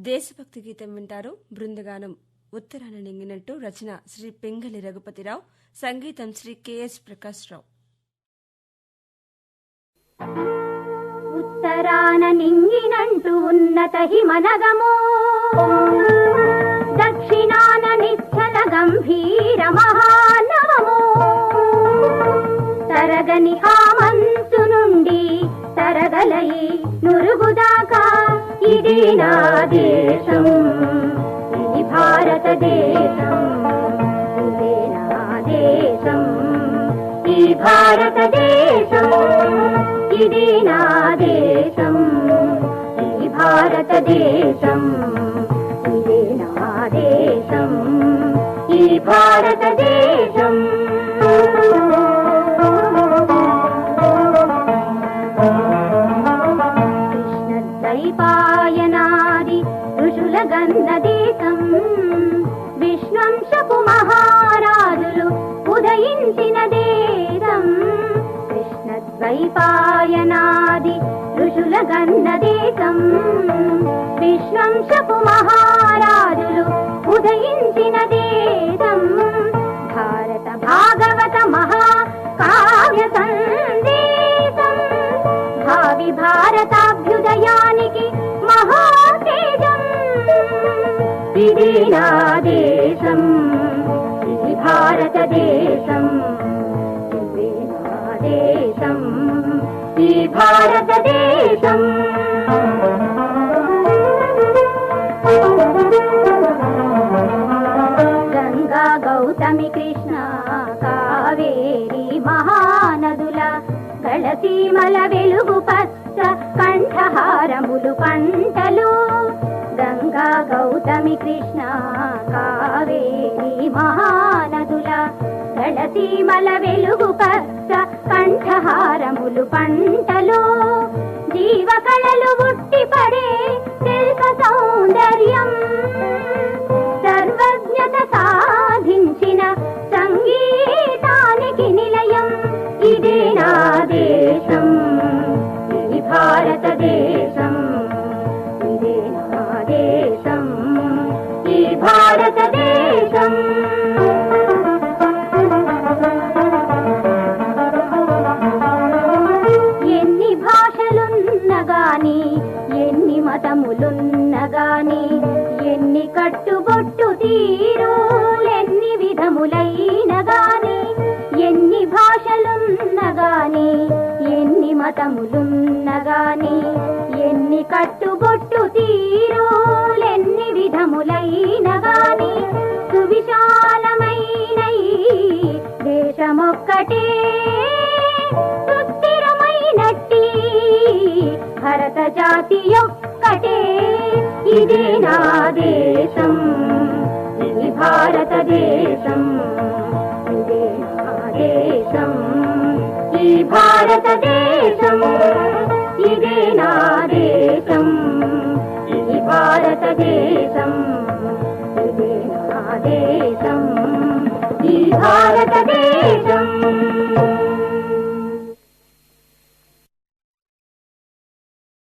దేశభక్తి గీతం వింటారు. బృందగానం ఉత్తరాన నింగినట్టు రచన శ్రీ పింగళి రఘుపతిరావు. సంగీతం శ్రీ కెఎస్ ప్రకాశ్రావు. ఉత్తరాన నింగినంటూ ఉన్నత హిమనగము. దక్షిణాన నిశ్చల గంభీర మహానవము. తరగని ఆ మంచు నుండి తరగలయి నురుగుదాకా ఇదే నా దేశం ఇది భారతదేశం ఇదే నా దేశం ఈ భారతదేశం ఇదే నా దేశం ఈ భారతదేశం ఋషుల విష్ణంశపు మహారాజులు ఉదయించిన దేశం కృష్ణద్వైపాయనాది ఋషుల గంధ విష్ణంశపు భారతదేశం దేశం ఈ భారతదేశం. గంగా గౌతమి కృష్ణ కావేరి మహానదుల గళసీమల వెలుగు పచ్చ కంఠహారములు పంటలు. గంగా గౌతమి కృష్ణ కావేరి మహానదుల గళసీమల వెలుగు పచ్చ కంఠహారములు పంటలు. జీవకళలు ఉట్టిపడే శిల్ప సౌందర్యం సర్వజ్ఞత సాధించిన సంగీతానికి నిలయం. ఇదే నా దేశం ఇది భారతదేశం ఇదే నా దేశం ఈ భారతదేశం ఎన్ని మతములున్న గాని ఎన్ని కట్టుబొట్టు తీరులెన్ని విధములైన గాని ఎన్ని భాషలున్నగాని ఎన్ని మతములున్నగాని ఎన్ని కట్టుబొట్టు తీరులెన్ని విధములైన గాని సువిశాలమైన దేశమొక్కటే సుస్థిరమైనట్టి భరత జాతి యొక్క ఒక్కటే ఇదే నా దేశం ఇది భారతదేశం ఈ భారతదేశం ఇదే నా దేశం ఇది భారతదేశం ఇదే నా దేశం ఈ భారతదేశం.